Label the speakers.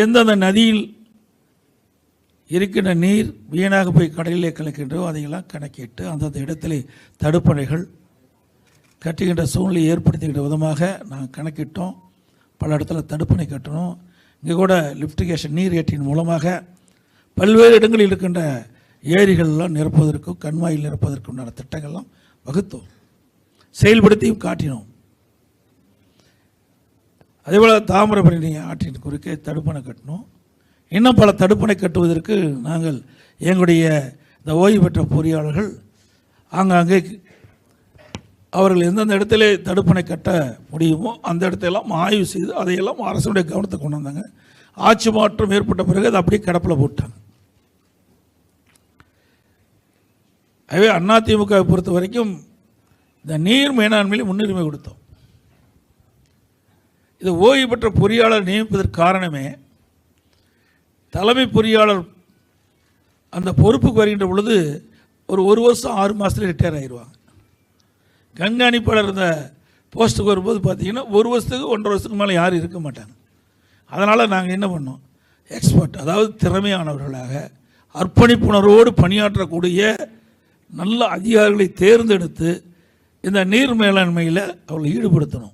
Speaker 1: எந்தெந்த நதியில் இருக்கின்ற நீர் வீணாக போய் கடலிலே கலக்கின்றோ அதையெல்லாம் கணக்கிட்டு அந்தந்த இடத்திலே தடுப்பணைகள் கட்டுகின்ற சூழ்நிலையை ஏற்படுத்துகின்ற விதமாக நாங்கள் கணக்கிட்டோம். பல இடத்துல தடுப்பணை கட்டணும். இங்கே கூட லிப்டிகேஷன் நீர் ஏற்றின் மூலமாக பல்வேறு இடங்களில் இருக்கின்ற ஏரிகள்லாம் நிரப்புவதற்கும் கண்மாயில் நிரப்புவதற்கும் உண்டான திட்டங்கள்லாம் வகுத்தோம். செயல்படுத்தியும் காட்டினோம். அதேபோல் தாமிரபரணி ஆற்றின் குறுக்கே தடுப்பணை கட்டினோம் இன்னும் பல தடுப்பணை கட்டுவதற்கு நாங்கள் எங்களுடைய இந்த ஓய்வு பெற்ற பொறியாளர்கள் ஆங்காங்கே அவர்கள் எந்தெந்த இடத்துல தடுப்பணை கட்ட முடியுமோ அந்த இடத்தையெல்லாம் ஆய்வு செய்து அதையெல்லாம் அரசுடைய கவனத்தை கொண்டு வந்தாங்க. ஆட்சி மாற்றம் ஏற்பட்ட பிறகு அதை அப்படியே கிடப்பில் போட்டாங்க. ஆகவே அதிமுகவை பொறுத்த வரைக்கும் இந்த நீர் மேலாண்மையில் முன்னுரிமை கொடுத்தோம். இது ஓய்வு பெற்ற பொறியாளர் நியமிப்பதற்கு காரணமே தலைமை பொறியாளர் அந்த பொறுப்புக்கு வருகின்ற பொழுது ஒரு ஒரு வருஷம் ஆறு மாதத்துல ரிட்டையர் ஆயிடுவாங்க கண்காணிப்பாளர் இந்த போஸ்ட்டுக்கு வரும்போது பார்த்தீங்கன்னா ஒரு வருஷத்துக்கு ஒன்றரை வருஷத்துக்கு மேலே யாரும் இருக்க மாட்டாங்க. அதனால் நாங்கள் என்ன பண்ணோம்? எக்ஸ்பர்ட் அதாவது திறமையானவர்களாக அர்ப்பணிப்புணர்வோடு பணியாற்றக்கூடிய நல்ல அதிகாரிகளை தேர்ந்தெடுத்து இந்த நீர் மேலாண்மையில் அவர்களை ஈடுபடுத்தணும்.